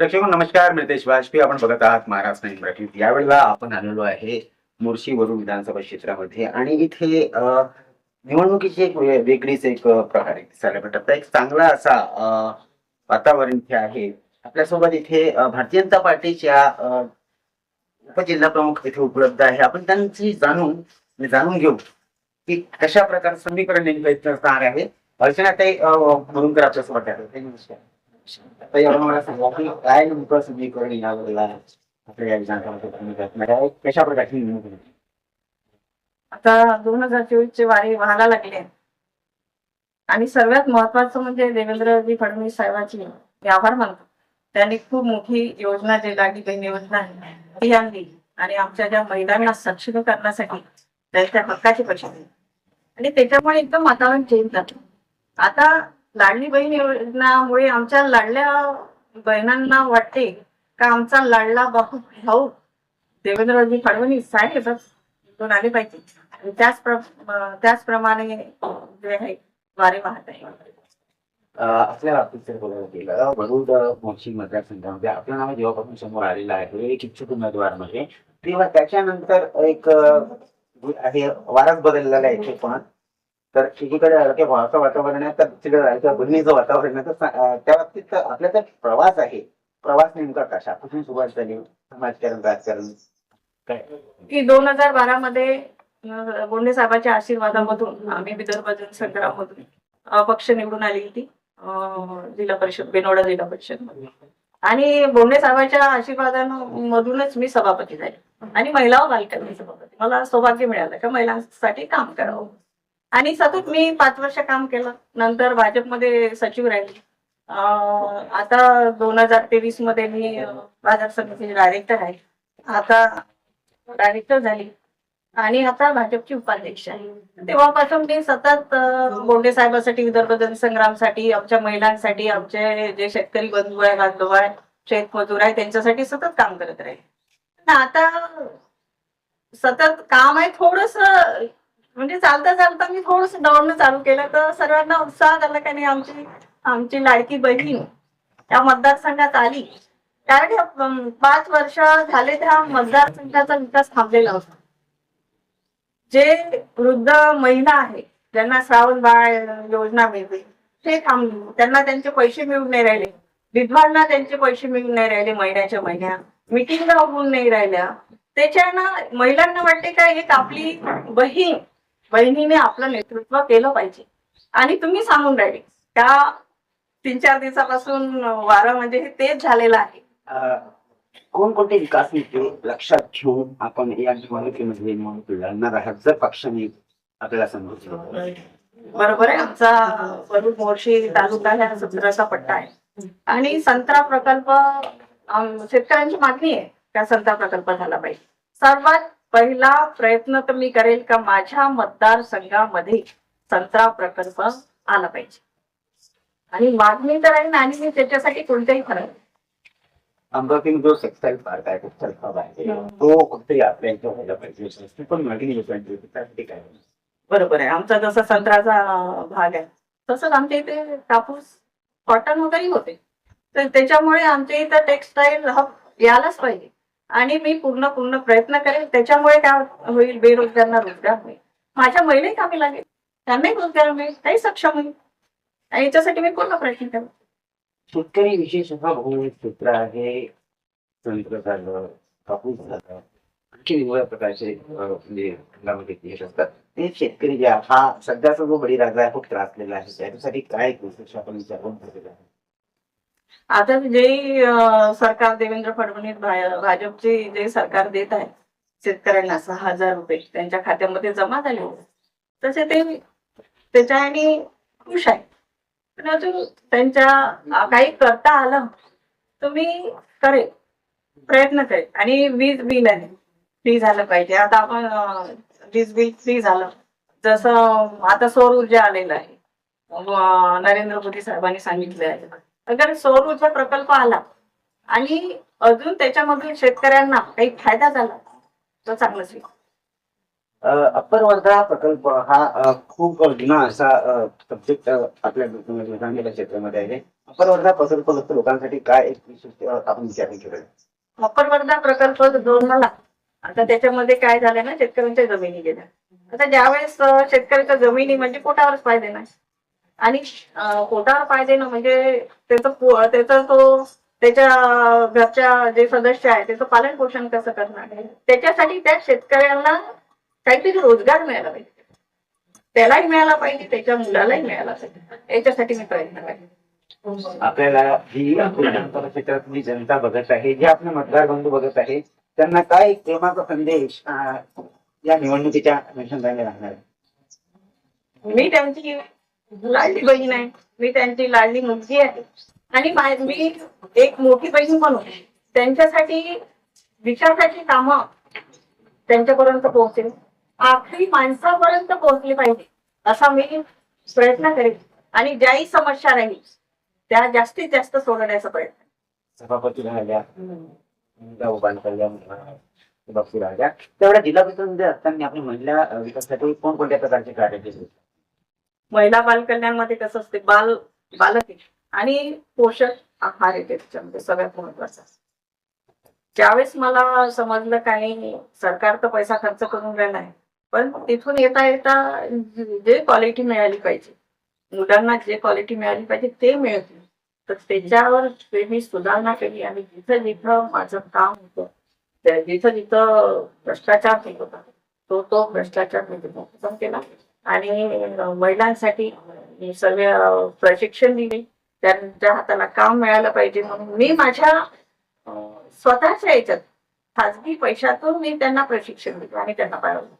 प्रेक्षक नमस्कार मितेश वाजपेयी. आपण बघत आहात महाराष्ट्र नाईन मराठीत यावेळेला आपण आलेलो आहे मुर्शी वरून विधानसभा क्षेत्रामध्ये आणि इथे निवडणुकीची एक वेगळीच एक प्रकार दिसायला भेटत. आहे. एक चांगला असा वातावरण इथे आहे. आपल्यासोबत इथे भारतीय जनता पार्टीच्या उपजिल्हा प्रमुख इथे उपलब्ध आहे. आपण त्यांची जाणून जाणून घेऊ की कशा प्रकारचं समीकरण नेमकं इथं असणार आहे. अर्चनाताई अ, मुरुमकर आपल्यासोबत आहे नमस्कार. आता एवढं मला सांगा की काय नेमकं समीकरण यावेळेला आपल्या या विधानसभेत तुम्ही करणार आहे? कशा प्रकारची निवडणूक आहे? आता दोन हजार चोवीस चे वारे वाहायला लागले आहेत. आणि सर्वात महत्वाचं म्हणजे देवेंद्रजी फडणवीस साहेबांची मी आभार मानतो त्यांनी खूप मोठी योजना जी लाडली बहीण योजना आहे ती आणली आणि आमच्या ज्या महिलांना सक्षम करण्यासाठी त्यांच्या हक्काचे पैसे दिले आणि त्याच्यामुळे एकदम वातावरण चेंज झालं आता लाडली बहीण योजनामुळे आमच्या लाडल्या बहिणांना वाटते का आमचा लाडला भाऊ भाऊ देवेंद्रजी फडणवीस साहेब निवडून आले पाहिजे. आणि त्याच त्याचप्रमाणे जे आहे वारे वाहत आहे. आपल्या बाबतीत बोलायला गेलं मोर्शी मतदारसंघामध्ये आपलं नाव जेव्हापासून समोर आलेलं आहे एक इच्छुक उमेदवार म्हणजे तेव्हा त्याच्यानंतर एक आहे वारच बदललेला आहे पण. तर एकीकडे हलके भावाचं वातावरण आहे तर दुसरीकडे राहायचं बहिणीचं वातावरण आहे. तर त्या बाबतीत आपला तर प्रवास आहे. प्रवास नेमका कशा कुठून सुरुवात झाली? समाजकारण राजकारण? काय? की दोन हजार बारा मध्ये अं, बोंडे साहेबांच्या आशीर्वादामधून आम्ही विदर्भ जनसंग्राममधून पक्ष निवडून आली होती. जिल्हा परिषद बेनोडा जिल्हा परिषद आणि बोंडे साहेबांच्या आशीर्वादामधूनच मी सभापती झाले. आणि महिला बालकांनी सभापती. मला सौभाग्य मिळालं का महिलांसाठी काम करावं. आणि सतत मी पाच वर्ष काम केलं. नंतर भाजपमध्ये सचिव राहिले. आता दोन हजार तेवीसमध्ये मी बाजार समितीचे डायरेक्टर आहे. आता डायरेक्टर झाली. आणि आता भाजपची उपाध्यक्ष आहे. तेव्हापासून मी सतत बोंडे साहेबांसाठी विदर्भ जनसंग्रामसाठी आमच्या महिलांसाठी आमचे जे शेतकरी बंधू आहे बांधव आहे शेतमजूर आहे त्यांच्यासाठी सतत काम करत राहील. आता सतत काम आहे थोडस म्हणजे चालता चालता मी थोडस दौडणं चालू केलं. तर सर्वांना उत्साह झाला का नाही आमची आमची लाडकी बहीण त्या मतदारसंघात आली. कारण पाच वर्ष झाले त्या मतदारसंघाचा विकास थांबलेला होता. जे वृद्ध महिला आहे ज्यांना श्रावण बाळ योजना मिळते ते थांबली. त्यांना त्यांचे पैसे मिळून नाही राहिले. विधवांना त्यांचे पैसे मिळून नाही राहिले महिन्याच्या महिन्या. मिटिंग होऊन नाही राहिल्या. त्याच्यानं महिलांना वाटते का एक आपली बहीण बहिणीने आपलं नेतृत्व केलं पाहिजे. आणि तुम्ही सांगून राहिले त्या तीन चार दिवसापासून वारं म्हणजे हे तेच झालेलं आहे. कोणकोणते विकास मुद्दे लक्षात घेऊन आपण या निवडणुकीमध्ये निवडणूक लढणार आहात जर पक्षाने आपल्याला सांगितलं? बरोबर आहे आमचा वरुड मोर्शी तालुका हा सत्राचा पट्टा आहे. आणि संत्रा प्रकल्प शेतकऱ्यांची मागणी आहे का संत्रा प्रकल्प झाला पाहिजे. सर्वात पहिला प्रयत्न तर मी करेल का माझ्या मतदारसंघामध्ये संत्रा प्रकल्प आला पाहिजे. आणि मागणी तर आहे ना आणि मी त्याच्यासाठी कोणत्याही जो टेक्सटाईल पार्क आहे टेक्सटाईल हब आहे. हम्म. तो कुठेतरी आपल्या इथे व्हायला पाहिजे. ती पण मागणी लोकांची होती त्यासाठी काय बरोबर आहे. आमचा जसा संत्र्याचा भाग आहे तसंच आमच्या इथे कापूस कॉटन वगैरे होते. तर त्याच्यामुळे आमच्या इथं टेक्सटाईल हब यायलाच पाहिजे. आणि मी पूर्ण पूर्ण प्रयत्न करेन. त्याच्यामुळे काय होईल बेरोजगारांना रोजगार होईल. माझ्या महिलाही कामी लागेल. त्यांनाही रोजगार मिळेल. काही सक्षम होईल. आणि याच्यासाठी मी पूर्ण प्रयत्न करेन. शेतकरी विशेषतः भौगोलिक क्षेत्र आहे. संत्र झालं कापूस झालं आणखी वेगवेगळ्या प्रकारचे म्हणजे हंगामाचे येत असतात ते शेतकरी जे हा सध्याचा जो बळीराजा आहे खूप त्रासलेला आहे. त्याच्यासाठी काय गोष्टी आपण विचारून ठेवलेला आहे? आता जे सरकार देवेंद्र फडणवीस भाजपचे जे सरकार देत आहे शेतकऱ्यांना सहा हजार रुपये त्यांच्या खात्यामध्ये जमा झाले तसे ते त्याच्या आणि खुश आहे पण अजून त्यांच्या काही करता आलं तर मी करेल प्रयत्न करेल. आणि वीज बिल आहे फ्री झालं पाहिजे. आता आपण वीज बिल फ्री झालं. जसं आता सौर ऊर्जा आलेलं आहे. नरेंद्र मोदी साहेबांनी सांगितलं आहे. अगर सौर ऊर्जा प्रकल्प आला आणि अजून त्याच्यामधून शेतकऱ्यांना काही फायदा झाला तर चांगलंच होईल. अप्पर वर्धा प्रकल्प हा खूप जुना असा सब्जेक्ट आपल्या विधानसभा क्षेत्रामध्ये आहे. अप्पर वर्धा प्रकल्प लोकांसाठी काय एक विशिष्ट आपण विचार केलं? अप्पर वर्धा प्रकल्प दोन मला आता त्याच्यामध्ये काय झालं ना शेतकऱ्यांच्या जमिनी गेल्या. आता ज्यावेळेस शेतकऱ्याच्या जमिनी म्हणजे पोटावरच पाय देणार आणि पोटावर पाय देणं म्हणजे त्याचं त्याचा तो त्याच्या घरच्या जे सदस्य आहे त्याचं पालन पोषण कसं करणार आहे? त्याच्यासाठी त्या शेतकऱ्यांना काहीतरी रोजगार मिळाला पाहिजे. त्यालाही मिळाला पाहिजे त्याच्या मुलालाही मिळाला पाहिजे. याच्यासाठी मी प्रयत्न करेन. आपल्याला विधानसभा क्षेत्रातली जनता बघत आहे जे आपले मतदार बंधू बघत आहे त्यांना काय प्रेमाचा संदेश या निवडणुकीच्या अनुषंगाने राहणार? मी त्यांची लाडली बहीण आहे. मी त्यांची लाडली मुलगी आहे. आणि मी एक मोठी बहीण म्हणून त्यांच्यासाठी विकासाची कामं त्यांच्यापर्यंत पोहोचेल. आखरी माणसापर्यंत पोहोचली पाहिजे असा मी प्रयत्न करेन. आणि ज्याही समस्या राहील त्या जास्तीत जास्त सोडवण्याचा प्रयत्न सभापती राहिल्या तेवढ्या जिल्हा परिषदेमध्ये असताना आपली महिला विकासासाठी कोणकोणत्या प्रकारचे कार्य केले महिला बाल कल्याणमध्ये कसं असते बाल बालक आणि पोषक आहार येते त्याच्यामध्ये सगळ्यात महत्त्वाचा त्यावेळेस मला समजलं काही सरकार तर पैसा खर्च करून राहिला आहे पण तिथून येता येता जे क्वालिटी मिळाली पाहिजे मुलांना जे क्वालिटी मिळाली पाहिजे ते मिळते. तर त्याच्यावर ते मी सुधारणा केली आणि जिथं जिथं माझं काम होतं जिथं जिथं भ्रष्टाचार होता तो तो भ्रष्टाचार मी केला. आणि महिलांसाठी मी सर्व प्रशिक्षण दिले. त्यांच्या हाताला काम मिळालं पाहिजे म्हणून मी माझ्या स्वतःच्या याच्यात खाजगी पैशातून मी त्यांना प्रशिक्षण दिलं आणि त्यांना पाळवलं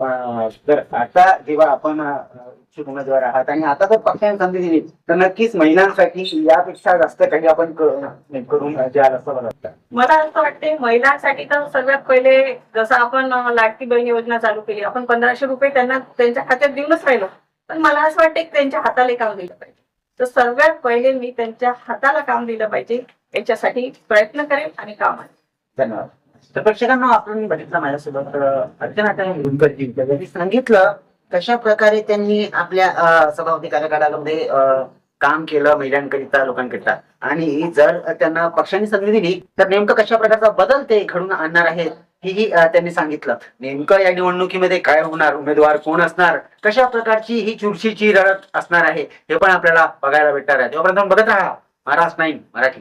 तर आता जेव्हा आपण इच्छुक उमेदवार आहात आणि आता जर पक्षाने संधी दिली तर नक्कीच महिलांसाठी यापेक्षा जास्त काही आपण करून द्याल असं मला मला असं वाटते महिलांसाठी तर सर्वात पहिले जसं आपण लाडकी बहीण योजना चालू केली आपण पंधराशे रुपये त्यांना त्यांच्या खात्यात देऊनच राहिलो. पण मला असं वाटतं की त्यांच्या हाताला काम दिलं पाहिजे. तर सर्वात पहिले मी त्यांच्या हाताला काम दिलं पाहिजे याच्यासाठी प्रयत्न करेन आणि काम आहे. धन्यवाद. तर प्रेक्षकांना आपण बघितलं माझ्यासोबत अ, अर्चना गुंकरजी त्यांनी सांगितलं कशा प्रकारे त्यांनी आपल्या सभापती कार्यकाळामध्ये काम केलं महिलांकरिता लोकांकरिता. आणि जर त्यांना पक्षाने संधी दिली तर नेमकं कशा प्रकारचा बदल ते घडून आणणार आहेत हेही त्यांनी सांगितलं. नेमकं या निवडणुकीमध्ये काय होणार उमेदवार कोण असणार कशा प्रकारची ही चुरशीची लढत असणार आहे हे पण आपल्याला बघायला भेटणार आहे. तेव्हापर्यंत बघत राहा महाराष्ट्र नाईन मराठी.